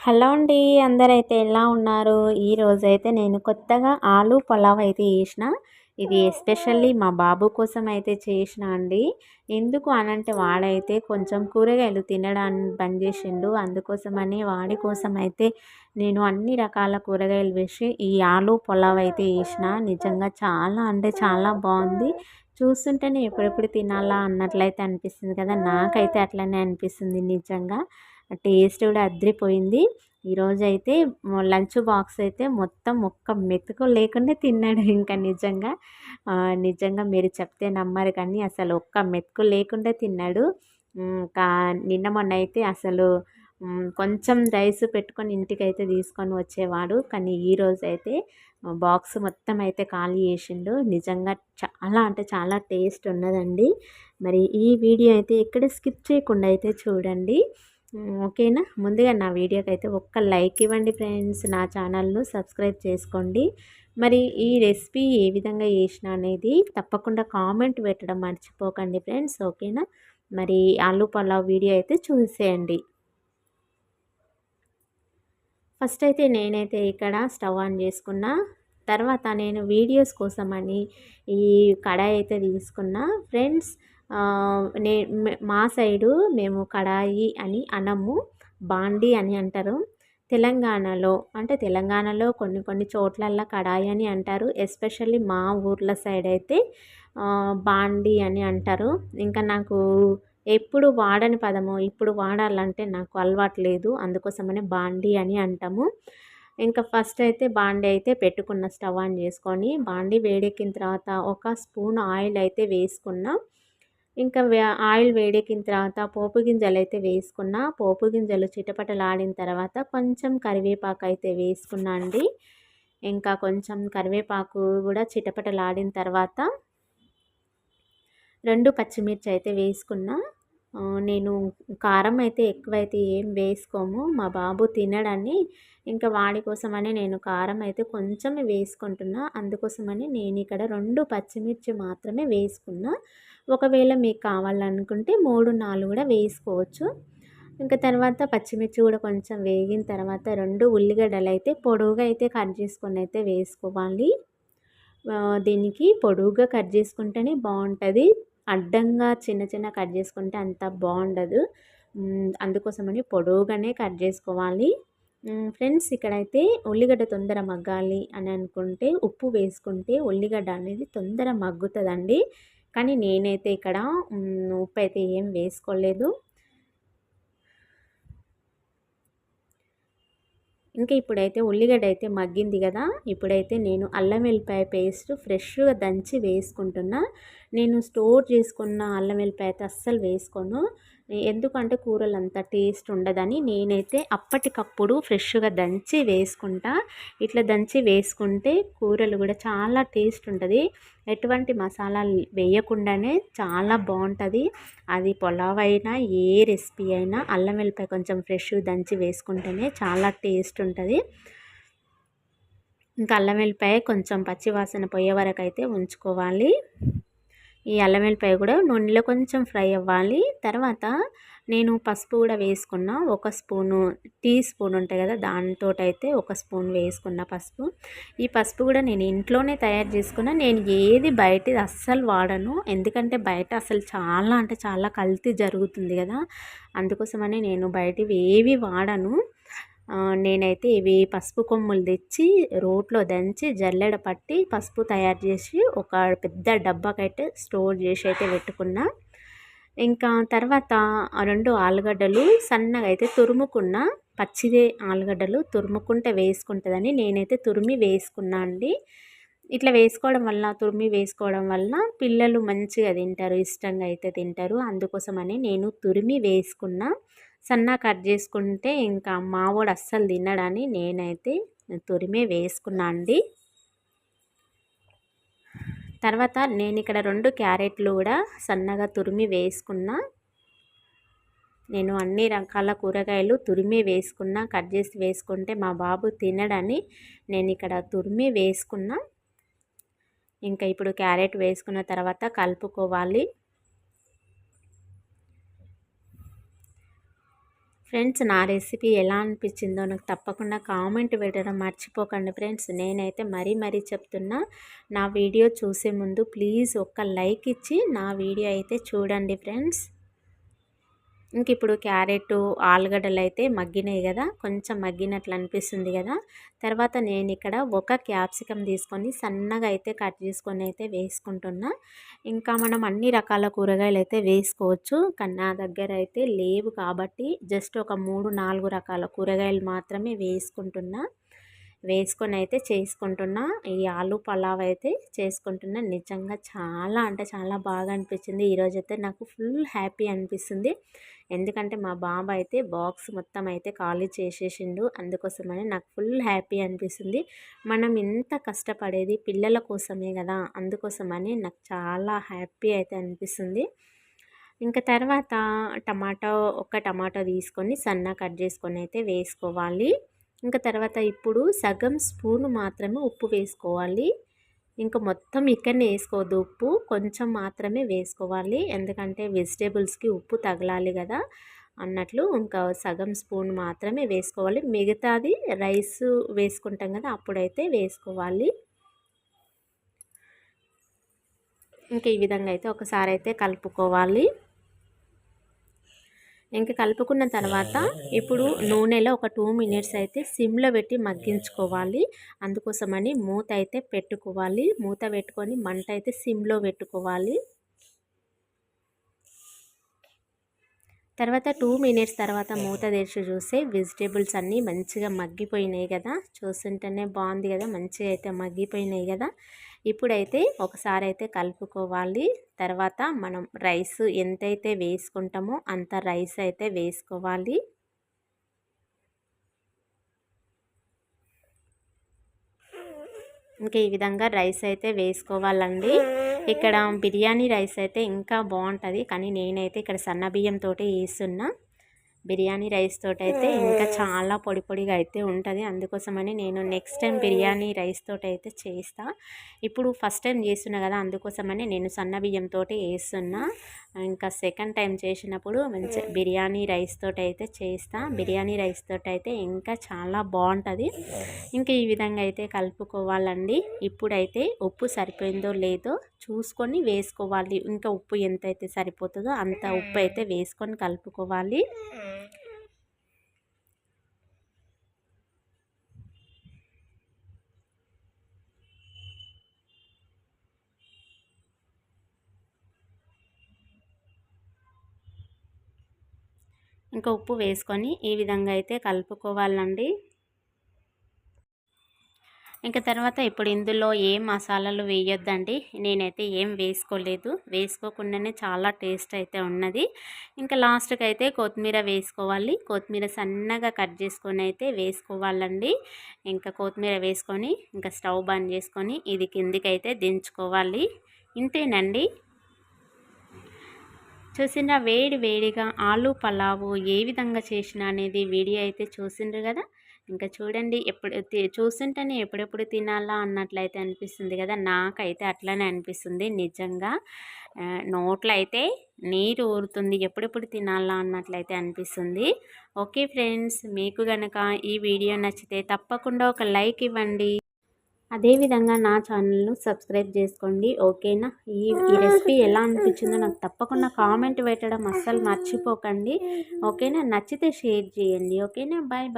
Hello అండి అందరైతే ఎలా ఉన్నారు? ఈరోజైతే నేను కొత్తగా ఆలు పలావ్ అయితే చేసిన. ఇది ఎస్పెషల్లీ మా బాబు కోసం అయితే చేసిన అండి. ఎందుకు అనంటే వాడైతే కొంచెం కూరగాయలు తినడానికి బంద్ చేసిండు. అందుకోసమని వాడి కోసం అయితే నేను అన్ని రకాల కూరగాయలు వేసి ఈ ఆలు పులావ్ అయితే చేసిన. నిజంగా చాలా అంటే చాలా బాగుంది చూస్తుంటేనే ఎప్పుడెప్పుడు తినాలా అన్నట్లయితే అనిపిస్తుంది కదా. నాకైతే అట్లనే అనిపిస్తుంది నిజంగా. టేస్ట్ కూడా అద్రిపోయింది. ఈరోజు అయితే లంచ్ బాక్స్ అయితే మొత్తం ఒక్క మెతుకు లేకుండా తిన్నాడు. ఇంకా నిజంగా నిజంగా మీరు చెప్తే నమ్మరు కానీ అసలు ఒక్క మెతుకు లేకుండా తిన్నాడు. ఇంకా నిన్న మొన్న అయితే అసలు కొంచెం రైస్ పెట్టుకొని ఇంటికి అయితే తీసుకొని వచ్చేవాడు. కానీ ఈరోజు అయితే బాక్స్ మొత్తం అయితే ఖాళీ చేసిండు. నిజంగా చాలా అంటే చాలా టేస్ట్ ఉన్నదండి. మరి ఈ వీడియో అయితే ఎక్కడ స్కిప్ చేయకుండా అయితే చూడండి. ఓకేనా? ముందుగా నా వీడియోకి అయితే ఒక్క లైక్ ఇవ్వండి ఫ్రెండ్స్. నా ఛానల్ను సబ్స్క్రైబ్ చేసుకోండి. మరి ఈ రెసిపీ ఏ విధంగా చేసిన అనేది తప్పకుండా కామెంట్ పెట్టడం మర్చిపోకండి ఫ్రెండ్స్. ఓకేనా? మరి ఆలు పలావ్ వీడియో అయితే చూసేయండి. ఫస్ట్ అయితే నేనైతే ఇక్కడ స్టవ్ ఆన్ చేసుకున్నా. తర్వాత నేను వీడియోస్ కోసమని ఈ కడాయి అయితే తీసుకున్నా. ఫ్రెండ్స్ నే మా సైడు మేము కడాయి అని అనము బాండి అని అంటారు. తెలంగాణలో అంటే తెలంగాణలో కొన్ని కొన్ని చోట్లల్లో కడాయి అని అంటారు. ఎస్పెషల్లీ మా ఊర్ల సైడ్ అయితే బాండి అని అంటారు. ఇంకా నాకు ఎప్పుడు వాడని పదము ఇప్పుడు వాడాలంటే నాకు అలవాటు లేదు. అందుకోసమనే బాండి అని అంటాము. ఇంకా ఫస్ట్ అయితే బాండి అయితే పెట్టుకున్న స్టవ్ ఆన్ చేసుకొని బాండి వేడెక్కిన తర్వాత ఒక స్పూన్ ఆయిల్ అయితే వేసుకున్నా. ఇంకా ఆయిల్ వేడెక్కిన తర్వాత పోపు గింజలు అయితే వేసుకున్న. పోపు గింజలు చిటపటలాడిన తర్వాత కొంచెం కరివేపాకు అయితే వేసుకున్నా అండి. ఇంకా కొంచెం కరివేపాకు కూడా చిటపటలాడిన తర్వాత రెండు పచ్చిమిర్చి అయితే వేసుకున్నా. నేను కారం అయితే ఎక్కువైతే ఏం వేసుకోము. మా బాబు తినడని ఇంకా వాడి కోసమని నేను కారం అయితే కొంచెం వేసుకుంటున్నా. అందుకోసమని నేను ఇక్కడ రెండు పచ్చిమిర్చి మాత్రమే వేసుకున్నా. ఒకవేళ మీకు కావాలనుకుంటే మూడు నాలుగు కూడా వేసుకోవచ్చు. ఇంకా తర్వాత పచ్చిమిర్చి కూడా కొంచెం వేగిన తర్వాత రెండు ఉల్లిగడ్డలు అయితే పొడవుగా అయితే కట్ చేసుకొని అయితే వేసుకోవాలి. దీనికి పొడవుగా కట్ చేసుకుంటేనే బాగుంటుంది. అడ్డంగా చిన్న చిన్న కట్ చేసుకుంటే అంత బాగుండదు. అందుకోసమని పొడవుగానే కట్ చేసుకోవాలి. ఫ్రెండ్స్ ఇక్కడైతే ఉల్లిగడ్డ తొందర మగ్గాలి అని అనుకుంటే ఉప్పు వేసుకుంటే ఉల్లిగడ్డ అనేది తొందర మగ్గుతుందండి. కానీ నేనైతే ఇక్కడ ఉప్పు అయితే ఏం వేసుకోలేదు. ఇంకా ఇప్పుడైతే ఉల్లిగడ్డ అయితే మగ్గింది కదా ఇప్పుడైతే నేను అల్లం వెల్లిపాయ పేస్ట్ ఫ్రెష్గా దంచి వేసుకుంటున్నా. నేను స్టోర్ చేసుకున్న అల్లం వెల్లిపాయ అయితే అస్సలు వేసుకోను. ఎందుకంటే కూరలు అంత టేస్ట్ ఉండదని నేనైతే అప్పటికప్పుడు ఫ్రెష్గా దంచి వేసుకుంటా. ఇట్లా దంచి వేసుకుంటే కూరలు కూడా చాలా టేస్ట్ ఉంటుంది. ఎటువంటి మసాలాలు వేయకుండానే చాలా బాగుంటుంది. అది పులావ్ అయినా ఏ రెసిపీ అయినా అల్లం వెల్లిపాయ కొంచెం ఫ్రెష్ దంచి వేసుకుంటేనే చాలా టేస్ట్ ఉంటుంది. ఇంకా అల్లం వెల్లిపాయ కొంచెం పచ్చివాసన పోయే వరకు అయితే ఉంచుకోవాలి. ఈ అల్లం వెల్లిపాయ కూడా నూనెలో కొంచెం ఫ్రై అవ్వాలి. తర్వాత నేను పసుపు కూడా వేసుకున్న. ఒక స్పూను టీ స్పూన్ ఉంటాయి కదా దాంతో అయితే ఒక స్పూన్ వేసుకున్న పసుపు. ఈ పసుపు కూడా నేను ఇంట్లోనే తయారు చేసుకున్న. నేను ఏది బయటది అస్సలు వాడను. ఎందుకంటే బయట అసలు చాలా అంటే చాలా కల్తీ జరుగుతుంది కదా. అందుకోసమని నేను బయటవి ఏవి వాడను. నేనైతే ఇవి పసుపు కొమ్ములు తెచ్చి రోట్లో దంచి జల్లెడ పట్టి పసుపు తయారు చేసి ఒక పెద్ద డబ్బాకైతే స్టోర్ చేసి అయితే పెట్టుకున్నా. ఇంకా తర్వాత రెండు ఆలుగడ్డలు సన్నగా అయితే తురుముకున్న. పచ్చిదే ఆలుగడ్డలు తురుముకుంటే వేసుకుంటుందని నేనైతే తురిమి వేసుకున్నా అండి. ఇట్లా వేసుకోవడం వల్ల తురిమి వేసుకోవడం వల్ల పిల్లలు మంచిగా తింటారు ఇష్టంగా అయితే తింటారు. అందుకోసమని నేను తురిమి వేసుకున్నా. సన్న కట్ చేసుకుంటే ఇంకా మావోడు అస్సలు తినడని నేనైతే తురిమే వేసుకున్నా అండి. తర్వాత నేను ఇక్కడ రెండు క్యారెట్లు కూడా సన్నగా తురిమి వేసుకున్నా. నేను అన్ని రకాల కూరగాయలు తురిమి వేసుకున్నా కట్ చేసి వేసుకుంటే మా బాబు తినడని నేను ఇక్కడ తురిమి వేసుకున్నా. ఇంకా ఇప్పుడు క్యారెట్ వేసుకున్న తర్వాత కలుపుకోవాలి. ఫ్రెండ్స్ నా రెసిపీ ఎలా అనిపించిందో నాకు తప్పకుండా కామెంట్ పెట్టడం మర్చిపోకండి ఫ్రెండ్స్. నేనైతే మరీ మరీ చెప్తున్నా నా వీడియో చూసే ముందు ప్లీజ్ ఒక్క లైక్ ఇచ్చి నా వీడియో అయితే చూడండి ఫ్రెండ్స్. ఇంక ఇప్పుడు క్యారెట్ ఆలుగడ్డలు అయితే మగ్గినాయి కదా కొంచెం మగ్గినట్లు అనిపిస్తుంది కదా తర్వాత నేను ఇక్కడ ఒక క్యాప్సికం తీసుకొని సన్నగా అయితే కట్ చేసుకొని అయితే వేసుకుంటున్నా. ఇంకా మనం అన్ని రకాల కూరగాయలు అయితే వేసుకోవచ్చు. కానీ నా దగ్గర అయితే లేవు కాబట్టి జస్ట్ ఒక మూడు నాలుగు రకాల కూరగాయలు మాత్రమే వేసుకుంటున్నా. వేసుకొని అయితే చేసుకుంటున్నా. ఈ ఆలు పలావ్ అయితే చేసుకుంటున్నా. నిజంగా చాలా అంటే చాలా బాగా అనిపించింది. ఈరోజైతే నాకు ఫుల్ హ్యాపీ అనిపిస్తుంది. ఎందుకంటే మా బాబు అయితే బాక్స్ మొత్తం అయితే ఖాళీ చేసేసిండు. అందుకోసమని నాకు ఫుల్ హ్యాపీ అనిపిస్తుంది. మనం ఎంత కష్టపడేది పిల్లల కోసమే కదా. అందుకోసమని నాకు చాలా హ్యాపీ అయితే అనిపిస్తుంది. ఇంకా తర్వాత టమాటో ఒక టమాటో తీసుకొని సన్న కట్ చేసుకొని అయితే వేసుకోవాలి. ఇంకా తర్వాత ఇప్పుడు సగం స్పూన్ మాత్రమే ఉప్పు వేసుకోవాలి. ఇంకా మొత్తం ఇక్కడనే వేసుకోవద్దు ఉప్పు కొంచెం మాత్రమే వేసుకోవాలి. ఎందుకంటే వెజిటేబుల్స్కి ఉప్పు తగలాలి కదా అన్నట్లు ఇంకా సగం స్పూన్ మాత్రమే వేసుకోవాలి. మిగతాది రైస్ వేసుకుంటాం కదా అప్పుడైతే వేసుకోవాలి. ఇంకా ఈ విధంగా అయితే ఒకసారి అయితే కలుపుకోవాలి. ఇంకా కలుపుకున్న తర్వాత ఇప్పుడు నూనెలో ఒక టూ మినిట్స్ అయితే సిమ్లో పెట్టి మగ్గించుకోవాలి. అందుకోసమని మూత అయితే పెట్టుకోవాలి. మూత పెట్టుకొని మంట అయితే సిమ్లో పెట్టుకోవాలి. తర్వాత టూ మినిట్స్ తర్వాత మూత తెరిచి చూస్తే వెజిటేబుల్స్ అన్నీ మంచిగా మగ్గిపోయినాయి కదా. చూస్తుంటేనే బాగుంది కదా. మంచిగా అయితే మగ్గిపోయినాయి కదా. ఇప్పుడైతే ఒకసారి అయితే కలుపుకోవాలి. తర్వాత మనం రైస్ ఎంతైతే వేసుకుంటామో అంత రైస్ అయితే వేసుకోవాలి. ఇంకా ఈ విధంగా రైస్ అయితే వేసుకోవాలండి. ఇక్కడ బిర్యానీ రైస్ అయితే ఇంకా బాగుంటుంది. కానీ నేనైతే ఇక్కడ సన్న బియ్యంతో వేస్తున్నా. బిర్యానీ రైస్ తోటి అయితే ఇంకా చాలా పొడి పొడిగా అయితే ఉంటుంది. అందుకోసమని నేను నెక్స్ట్ టైం బిర్యానీ రైస్ తోటి అయితే చేస్తా. ఇప్పుడు ఫస్ట్ టైం చేస్తున్నా కదా అందుకోసమని నేను సన్న బియ్యంతో వేస్తున్నా. ఇంకా సెకండ్ టైం చేసినప్పుడు మంచి బిర్యానీ రైస్ తోటి అయితే చేస్తా. బిర్యానీ రైస్ తోటి అయితే ఇంకా చాలా బాగుంటుంది. ఇంకా ఈ విధంగా అయితే కలుపుకోవాలండి. ఇప్పుడైతే ఉప్పు సరిపోయిందో లేదో చూసుకొని వేసుకోవాలి. ఇంకా ఉప్పు ఎంత అయితే సరిపోతుందో అంత ఉప్పు అయితే వేసుకొని కలుపుకోవాలి. ఇంకా ఉప్పు వేసుకొని ఈ విధంగా అయితే కలుపుకోవాలండి. ఇంకా తర్వాత ఇప్పుడు ఇందులో ఏం మసాలాలు వేయొద్దండి. నేనైతే ఏం వేసుకోలేదు. వేసుకోకుండానే చాలా టేస్ట్ అయితే ఉన్నది. ఇంకా లాస్ట్కి అయితే కొత్తిమీర వేసుకోవాలి. కొత్తిమీర సన్నగా కట్ చేసుకొని అయితే వేసుకోవాలండి. ఇంకా కొత్తిమీర వేసుకొని ఇంకా స్టవ్ బంద్ చేసుకొని ఇది కిందికైతే దించుకోవాలి. ఇంతేనండి. చూసిన వేడి వేడిగా ఆలు పలావు ఏ విధంగా చేసిన అనేది వీడియో అయితే చూసిండ్రు కదా? ఇంకా చూడండి ఎప్పుడు చూస్తుంటేనే ఎప్పుడెప్పుడు తినాలా అన్నట్లయితే అనిపిస్తుంది కదా? నాకైతే అట్లనే అనిపిస్తుంది నిజంగా. నోట్లో అయితే నీరు ఊరుతుంది ఎప్పుడెప్పుడు తినాలా అన్నట్లయితే అనిపిస్తుంది. ఓకే ఫ్రెండ్స్ మీకు కనుక ఈ వీడియో నచ్చితే తప్పకుండా ఒక లైక్ ఇవ్వండి. అదేవిధంగా నా ఛానల్ను సబ్స్క్రైబ్ చేసుకోండి ఓకేనా? ఈ ఈ రెసిపీ ఎలా అనిపించిందో నాకు తప్పకుండా కామెంట్ పెట్టడం అస్సలు మర్చిపోకండి ఓకేనా? నచ్చితే షేర్ చేయండి ఓకేనా? Bye bye.